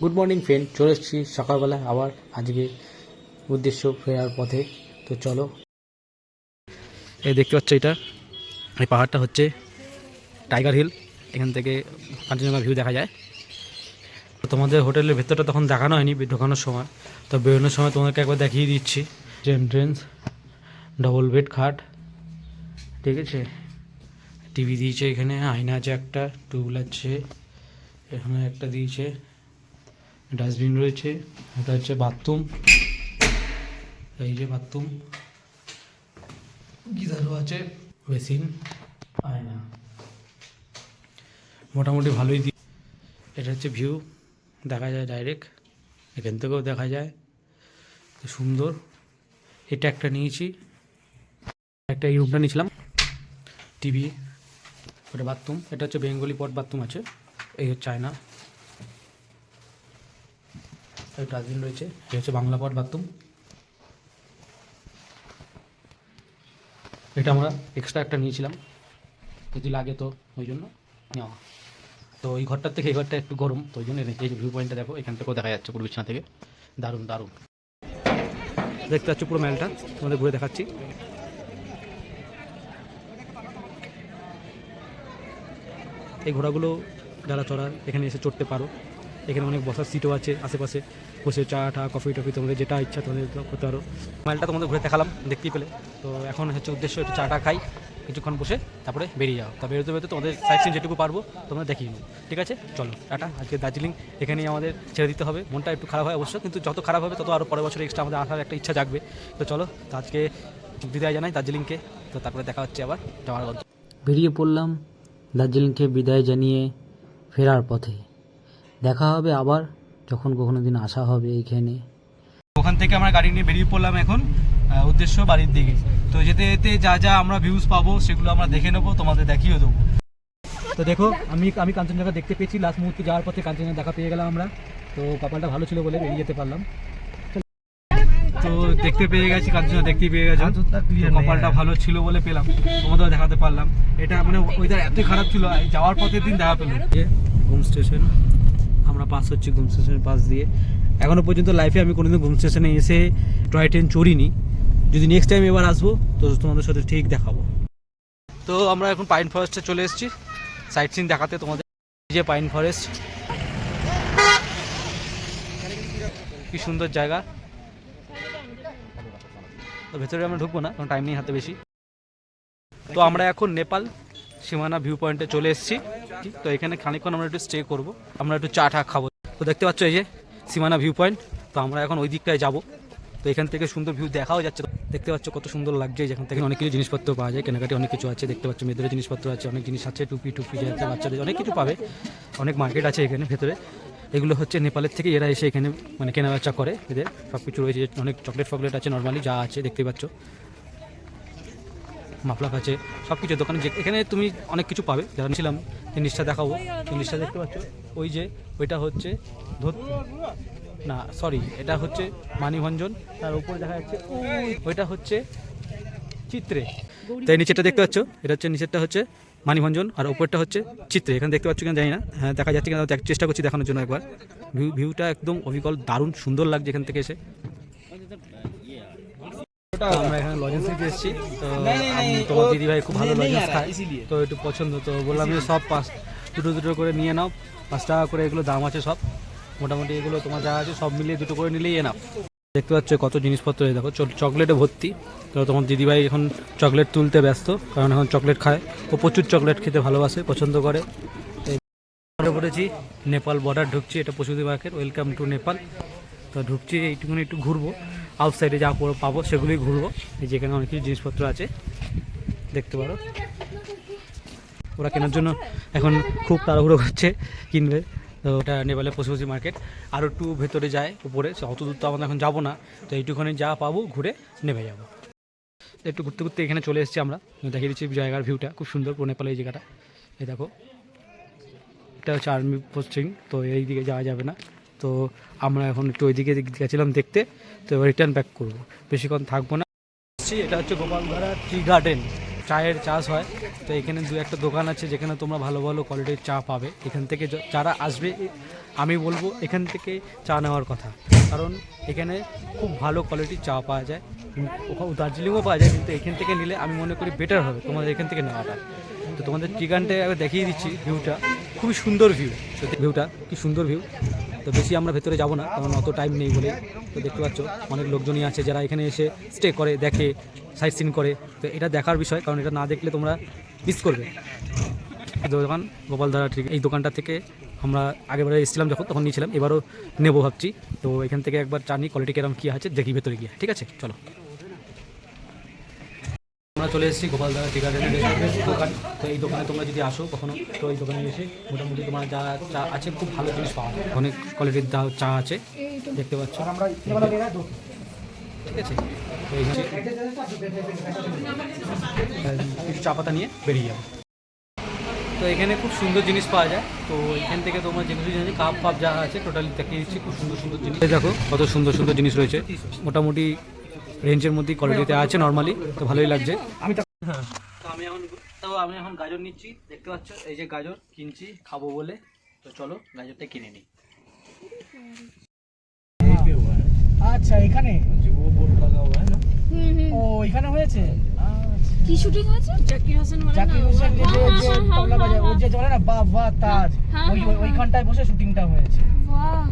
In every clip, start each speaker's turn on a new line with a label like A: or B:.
A: Good morning friend চলে এসেছি সকালবেলা। আবার আজকে উদ্দেশ্য ফেরার পথে। তো চলো। এই দেখতে পাচ্ছ এটা। এই পাহাড়টা হচ্ছে টাইগার হিল এখান থেকে কাঞ্চনজঙ্ঘা ভিউ দেখা যায়। তোমাদের হোটেলের ভেতরটা তখন দেখানো হয়নি, ঢোকানোর সময়। তো বেরোনোর সময় তোমাদেরকে একবার দেখিয়ে দিচ্ছি। যে এন্ট্রেন্স ডবল বেড খাট। ঠিক আছে? টিভি দিয়েছে এখানে, আয়না আছে একটা টুল আছে, এখানে একটা দিয়েছে। ডাস্টবিন রয়েছে, এটা হচ্ছে বাথরুম, এই যে বাথরুম, গিজারও আছে, বেসিন, আয়না। মোটামুটি ভালোই দি এটা হচ্ছে ভিউ, দেখা যায় ডাইরেক্ট, এখান থেকেও দেখা যায় সুন্দর। এটা একটা নিয়েছি, একটা এই রুমটা নিয়েছিলাম, টিভি, ওটা বাথরুম, এটা হচ্ছে বেঙ্গলি পট বাথরুম আছে, এই হচ্ছে আয়না। ডাস্টবিন রয়েছে এই হচ্ছে বাংলা পট বাথরুম। এটা আমরা এক্সট্রা একটা নিয়েছিলাম, যদি লাগে তো ওই জন্য নেওয়া। তো এই ঘরটার থেকে এই ঘরটা একটু গরম, তো ওই জন্য এই ভিউ পয়েন্টটা দেখো এখান থেকেও দেখা যাচ্ছে পুরো বিছানা থেকে দারুণ দারুণ। দেখতে পাচ্ছ পুরো ম্যালটা, তোমাদের ঘুরে দেখাচ্ছি। এই ঘোড়াগুলো যারা চড়ার, এখানে এসে চড়তে পারো। এখানে অনেক বসার সিটও আছে আশেপাশে। বসে চা টা কফি টফি তোমাদের যেটা ইচ্ছা তোমাদের করতে পারো। মাইলটা তোমাদের ঘুরে দেখালাম দেখতেই পেলে। তো এখন হচ্ছে উদ্দেশ্য একটু চাটা খাই, কিছুক্ষণ বসে তারপরে বেরিয়ে যাও। তা বেরোতে বেরোতে তোমাদের সাইড সিন যেটুকু পারব, তোমরা দেখিয়ে নেব ঠিক আছে? চলো, টাটা। আজকে দার্জিলিং এখানেই আমাদের ছেড়ে দিতে হবে। মনটা একটু খারাপ হয় অবশ্য, কিন্তু যত খারাপ হবে তত আরও পরের বছর এক্সট্রা আমাদের আসার একটা ইচ্ছা জাগবে। তো চলো, তো আজকে বিদায় জানাই দার্জিলিংকে। তো তারপরে দেখা হচ্ছে আবার যাওয়ার বেরিয়ে পড়লাম দার্জিলিংকে বিদায় জানিয়ে ফেরার পথে। দেখা হবে আবার যখন কখনো দিন আসা হবে এইখানে। ওখান থেকে আমরা গাড়ি নিয়ে বেরিয়ে পড়লাম এখন উদ্দেশ্য বাড়ির দিকে। তো যেতে যেতে যা যা আমরা ভিউজ পাবো সেগুলো আমরা দেখে নেব তোমাদের দেখিয়ে দেবো। তো দেখো আমি আমি কাঞ্চনজঙ্ঘা দেখতে পেয়েছি। লাস্ট মুহূর্তে যাওয়ার পথে কাঞ্চনজঙ্ঘা দেখা পেয়ে গেলাম আমরা। তো কপালটা ভালো ছিল বলে বেরিয়ে যেতে পারলাম। তো দেখতে পেয়ে গেছি কাঞ্চনজঙ্ঘা দেখতে পেয়ে গেছি। কপালটা ভালো ছিল বলে পেলাম। তোমাদের দেখাতে পারলাম। এটা মানে ওইটার এতই খারাপ ছিল এই যাওয়ার পথের দিন দেখা পেলাম হোম স্টেশন আমরা পাস হচ্ছি ঘুম স্টেশনের পাশ দিয়ে। এখনও পর্যন্ত লাইফে আমি কোনোদিন ঘুম স্টেশনে এসে টয় ট্রেন চড়িনি। যদি নেক্সট টাইম এবার আসব, তো তোমাদের সাথে ঠিক দেখাবো। তো আমরা এখন পাইন ফরেস্টে চলে এসেছি। সাইট সিন দেখাতে তোমাদের যে পাইন ফরেস্ট কি সুন্দর জায়গা। তো ভেতরে আমরা ঢুকবো না, কারণ টাইম নেই হাতে বেশি। তো আমরা এখন নেপাল, সীমানা ভিউ পয়েন্টে চলে এসেছি। তো এখানে খানিকক্ষণ আমরা একটু স্টে করব। আমরা একটু চা টা খাব। তো দেখতে পাচ্ছ এই যে, সীমানা ভিউ পয়েন্ট তো আমরা এখন ওই দিকটায় যাব। তো এখান থেকে সুন্দর ভিউ দেখাও যাচ্ছে। দেখতে পাচ্ছ কত সুন্দর লাগছে। যেখান থেকে অনেক কিছু জিনিসপত্র পাওয়া যায়। কেনাকাটি অনেক কিছু আছে। দেখতে পাচ্ছ মেয়েদের জিনিসপত্র আছে। অনেক জিনিস আছে। টুপি টুপি আছে বাচ্চাদের অনেক কিছু পাবে। অনেক মার্কেট আছে এখানে ভেতরে। এগুলো হচ্ছে নেপালের থেকে এরা এসে এখানে মানে কেনাবেচা করে। এদের সব কিছু রয়েছে। অনেক চকলেট ফকলেট আছে। নর্মালি যা আছে দেখতে পাচ্ছ। মাফলাক আছে সব কিছু দোকানে যে এখানে তুমি অনেক কিছু পাবে। যারা ছিলাম জিনিসটা দেখাবো জিনিসটা দেখতে পাচ্ছ? ওই যে, ওইটা হচ্ছে না সরি এটা হচ্ছে মানিভঞ্জন। তার উপরে দেখা যাচ্ছে ওইটা হচ্ছে চিত্রে। তাই নিচেরটা দেখতে পাচ্ছ? এটা হচ্ছে, নিচেরটা হচ্ছে মানিভঞ্জন আর উপরটা হচ্ছে চিত্রে। এখানে দেখতে পাচ্ছ কিনা জানি না। হ্যাঁ দেখা যাচ্ছে কিনা চেষ্টা করছি দেখানোর জন্য একবার। ভিউ ভিউটা একদম অবিকল দারুণ সুন্দর লাগছে এখান থেকে এসে। তো আমরা এখানে লজেন্স নিতে এসেছি। তো তোমার দিদি ভাই খুব ভালো লজেন্স খায়। তো একটু পছন্দ তো বললাম যে সব পাঁচ দুটো দুটো করে নিয়ে নাও। পাঁচ টাকা করে এগুলো দাম আছে সব। মোটামুটি এগুলো তোমার যা আছে সব মিলিয়ে দুটো করে নিলেই এনাফ দেখতে পাচ্ছ কত জিনিসপত্র এই দেখো চকলেটে ভর্তি। তো তোমার দিদিভাই এখন চকলেট তুলতে ব্যস্ত কারণ এখন চকলেট খায়। ও প্রচুর চকলেট খেতে ভালোবাসে পছন্দ করে। পড়েছি নেপাল বর্ডার ঢুকছি এটা পশুদি মার্কেট ওয়েলকাম টু নেপাল। তো ঢুকছি এইটুকুনি একটু ঘুরবো। আউটসাইডে যা পড়ে পাবো, সেগুলোই ঘুরবো। এই যেখানে অনেক কিছু জিনিসপত্র আছে, দেখতে পারো। ওরা কেনার জন্য এখন খুব তাড়াহুড়ো করছে কিনবে। তো ওটা নেপালের পশুপতি মার্কেট আরও একটু ভেতরে যায়, উপরে। অত দূর তো আমরা এখন যাব না। তো এইটুখানি যা পাবো, ঘুরে নেমে যাব। একটু ঘুরতে ঘুরতে এখানে চলে এসেছি আমরা। দেখিয়ে দিচ্ছি জায়গার ভিউটা খুব সুন্দর পুরো নেপালের এই জায়গাটা। এই দেখো। এটা হচ্ছে আর্মি পোস্টিং তো এই দিকে যাওয়া যাবে না। তো আমরা এখন একটু ওইদিকে গেছিলাম দেখতে, তো এবার রিটার্ন ব্যাক করব। বেশিক্ষণ থাকব না। এটা হচ্ছে গোপালধারা টি গার্ডেন চায়ের চাষ হয়। তো এখানে দু একটা দোকান আছে যেখানে তোমরা ভালো ভালো কোয়ালিটির চা পাবে। এখান থেকে যারা আসবে, আমি বলব এখান থেকে চা নেওয়ার কথা। কারণ এখানে খুব ভালো কোয়ালিটির চা পাওয়া যায়। ওখানে দার্জিলিংও পাওয়া যায়, কিন্তু এখান থেকে নিলে আমি মনে করি বেটার হবে তোমাদের এখান থেকে নেওয়াটা। তো তোমাদের একবার দেখিয়ে দিচ্ছি ভিউটা খুবই সুন্দর ভিউ ভিউটা কি সুন্দর ভিউ তো বেশি আমরা ভেতরে যাব না, কারণ অত টাইম নেই বলে। তো দেখতে পাচ্ছ, অনেক লোকজনই আছে যারা এখানে এসে স্টে করে, দেখে সাইট সিন করে। তো এটা দেখার বিষয়, কারণ এটা না দেখলে তোমরা মিস করবে। দোকান গোপালধারা ঠিক, এই দোকানটা থেকে আমরা আগেবারে এসেছিলাম যখন, তখন নিয়েছিলাম, এবারও নেব ভাবছি। তো এখান থেকে একবার জানি কোয়ালিটি কেরম কী আছে, দেখি ভেতরে গিয়ে, ঠিক আছে? চলো। আমরা চলে এসেছি গোপালধারা টি গার্ডেনের দোকান। তো এই দোকানে তোমরা যদি আসো কখনো তো এই দোকানে এসে মোটামুটি তোমার যা চা আছে খুব ভালো জিনিস পাওয়া যায়। অনেক কোয়ালিটির চা আছে দেখতে পাচ্ছ। ঠিক আছে? তো এইখানে কিছু চা পাতা নিয়ে বেরিয়ে যাব। তো এখানে খুব সুন্দর জিনিস পাওয়া যায়। তো এখান থেকে তোমার যে কিছু জিনিস কাপ ফাপ যা আছে টোটালি দেখিয়ে দিচ্ছি। খুব সুন্দর সুন্দর জিনিস। দেখো কত সুন্দর সুন্দর জিনিস রয়েছে। মোটামুটি রেঞ্জের মধ্যেই কোয়ালিটিতে আছে নর্মালি তো ভালোই লাগছে। আমি তো আমি এখন তো আমি এখন গাজর নিচ্ছি দেখতে পাচ্ছ? এই যে গাজর কিনছি খাব বলে। তো চলো গাজরটা কিনে নিই।
B: আচ্ছা এখানে?
C: হুম হুম
B: ও এখানে হয়েছে।
C: কি শুটিং হয়েছে? জাকির হোসেন বলে
B: জাকির হোসেন যে যে যে তবলা বাজায় ও যে চলে না বা বা তাজ।
C: হ্যাঁ,
B: ওই
C: হ্যাঁ,
B: ওই- ওইখানটায় বসে শুটিংটা হয়েছে।
C: বাহ।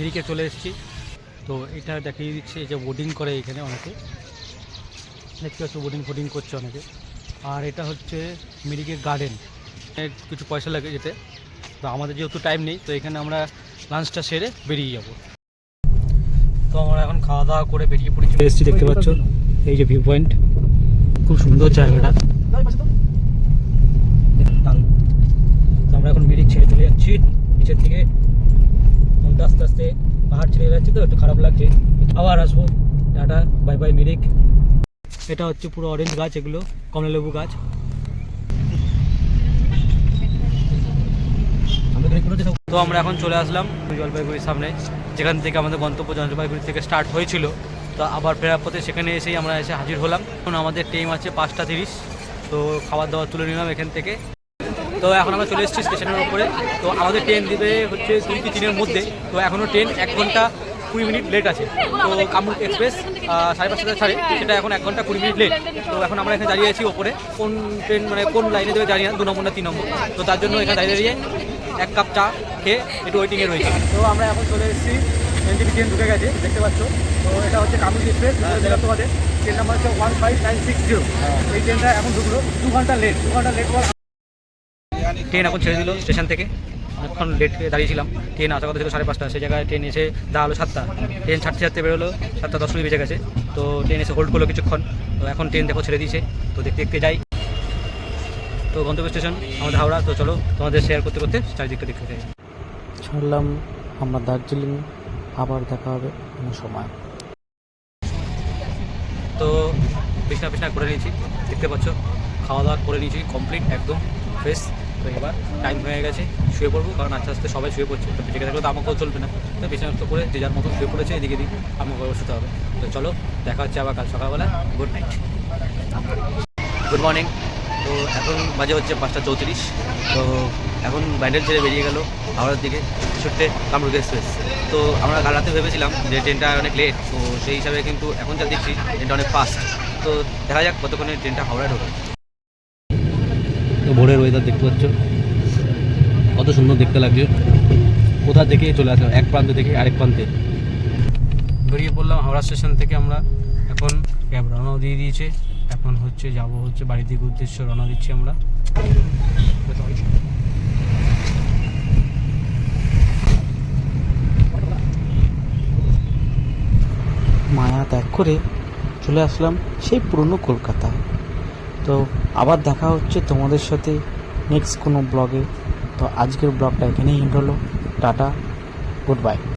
A: মিরিকে চলে এসেছি। তো এটা দেখিয়ে দিচ্ছে, এই যে বোটিং করে এখানে অনেকে। দেখতে পাচ্ছ বোটিং ফোটিং করছে অনেকে। আর এটা হচ্ছে মিরিকের গার্ডেন কিছু পয়সা লাগে যেতে। তো আমাদের যেহেতু টাইম নেই, তো এখানে আমরা লাঞ্চটা সেরে বেরিয়ে যাব। তো আমরা এখন খাওয়া দাওয়া করে বেরিয়ে পড়েছি। এসেছি, দেখতে পাচ্ছ, এই যে ভিউ পয়েন্ট খুব সুন্দর জায়গাটা। আমরা এখন মিরিক ছেড়ে চলে যাচ্ছি, নিচের দিকে। মনটা আস্তে আস্তে পাহাড় ছেড়ে যাচ্ছি তো, একটু খারাপ লাগছে। আবার আসব। টাটা বাই বাই মিরিক এটা হচ্ছে পুরো অরেঞ্জ গাছ, এগুলো কমলালেবু গাছ। তো আমরা এখন চলে আসলাম জলপাইগুড়ির সামনে, যেখান থেকে আমাদের গন্তব্য জলপাইগুড়ি থেকে স্টার্ট হয়েছিল। তো আবার ফেরার পথে সেখানে এসেই আমরা এসে হাজির হলাম। এখন আমাদের টাইম আছে পাঁচটা তিরিশ, তো খাবার দাবার তুলে নিলাম এখান থেকে। তো এখন আমরা চলে এসেছি স্টেশনের উপরে। তো আমাদের ট্রেন দিবে হচ্ছে দুই কি তিনের মধ্যে। তো এখনও ট্রেন এক ঘণ্টা কুড়ি মিনিট লেট আছে। তো কামরূপ এক্সপ্রেস সাড়ে পাঁচটা ছাড়ে সেটা এখন এক ঘণ্টা কুড়ি মিনিট লেট তো এখন আমরা এখানে দাঁড়িয়ে আছি ওপরে। কোন ট্রেন মানে কোন লাইনে দেবে দাঁড়িয়ে দু নম্বর না তিন নম্বর। তো তার জন্য এখানে দাঁড়িয়ে দাঁড়িয়ে এক কাপ চা খেয়ে একটু ওয়েটিংয়ে রয়েছে। তো আমরা এখন চলে এসেছি এনটিভি ট্রেন ঢুকে গেছে, দেখতে পাচ্ছ। তো এটা হচ্ছে কামরূপ এক্সপ্রেস বেরোতে ট্রেন নাম্বার হচ্ছে one five nine six zero এই ট্রেনটা এখন ঢুকলো, দু ঘণ্টা লেট দু ঘণ্টা লেট হওয়ার ট্রেন এখন ছেড়ে দিল স্টেশন থেকে। অনেকক্ষণ লেট হয়ে দাঁড়িয়েছিলাম। ট্রেন আসার কথা ছিল সাড়ে পাঁচটা সেই জায়গায় ট্রেন এসে দাঁড়াল সাতটা। ট্রেন ছাড়তে ছাড়তে বেরোলো সাতটা দশ মিনিট বেজে গেছে। তো ট্রেন এসে হোল্ড করল কিছুক্ষণ। তো এখন ট্রেন দেখো ছেড়ে দিয়েছে। তো দেখতে দেখতে যাই। তো গন্তব্য স্টেশন আমাদের হাওড়া। তো চলো তোমাদের শেয়ার করতে করতে চারিদিকটা দেখতে যাই।
D: ছাড়লাম আমরা দার্জিলিং। আবার দেখা হবে কোনো সময়।
A: তো বিছনা বিছনা করে নিয়েছি। দেখতে পাচ্ছ খাওয়া দাওয়া করে নিয়েছি কমপ্লিট একদম ফ্রেশ তো এবার টাইম হয়ে গেছে, শুয়ে পড়ব, কারণ আস্তে আস্তে সবাই শুয়ে পড়ছে। তো জেগে থাকলে তো আমাকেও চলবে না। তো বিছানা তো করে যে যার মতো শুয়ে পড়েছে এদিকে দিক আমাকে বসতে হবে। তো চলো, দেখা হচ্ছে আবার কাল সকালবেলা। গুড নাইট গুড মর্নিং তো এখন বাজে হচ্ছে পাঁচটা চৌত্রিশ। তো এখন ব্যান্ডেল ছেড়ে বেরিয়ে গেল হাওড়ার দিকে। ছুটতে কামরুক এক্সপ্রেস। তো আমরা কাল রাতে ভেবেছিলাম যে ট্রেনটা অনেক লেট তো সেই হিসাবে কিন্তু এখন যা দেখছি, ট্রেনটা অনেক ফাস্ট তো দেখা যাক কতক্ষণে ট্রেনটা হাওড়ায় ঢোকে। ভোরের ওয়েদার দেখতে পাচ্ছ। কত সুন্দর দেখতে লাগছে। কোথা থেকে চলে আসলাম? এক প্রান্ত থেকে আরেক প্রান্তে। বেরিয়ে পড়লাম হাওড়া স্টেশন থেকে আমরা। এখন ক্যাব রওনাও দিয়ে দিয়েছে। এখন হচ্ছে যাব হচ্ছে বাড়ির দিকে উদ্দেশ্য রওনা দিচ্ছি আমরা।
D: মায়া ত্যাগ করে চলে আসলাম সেই পুরনো কলকাতা তো আবার দেখা হচ্ছে তোমাদের সাথে নেক্সট কোনো ব্লগে তো আজকের ব্লগটা এখানেই এন্ড হলো। Tata good bye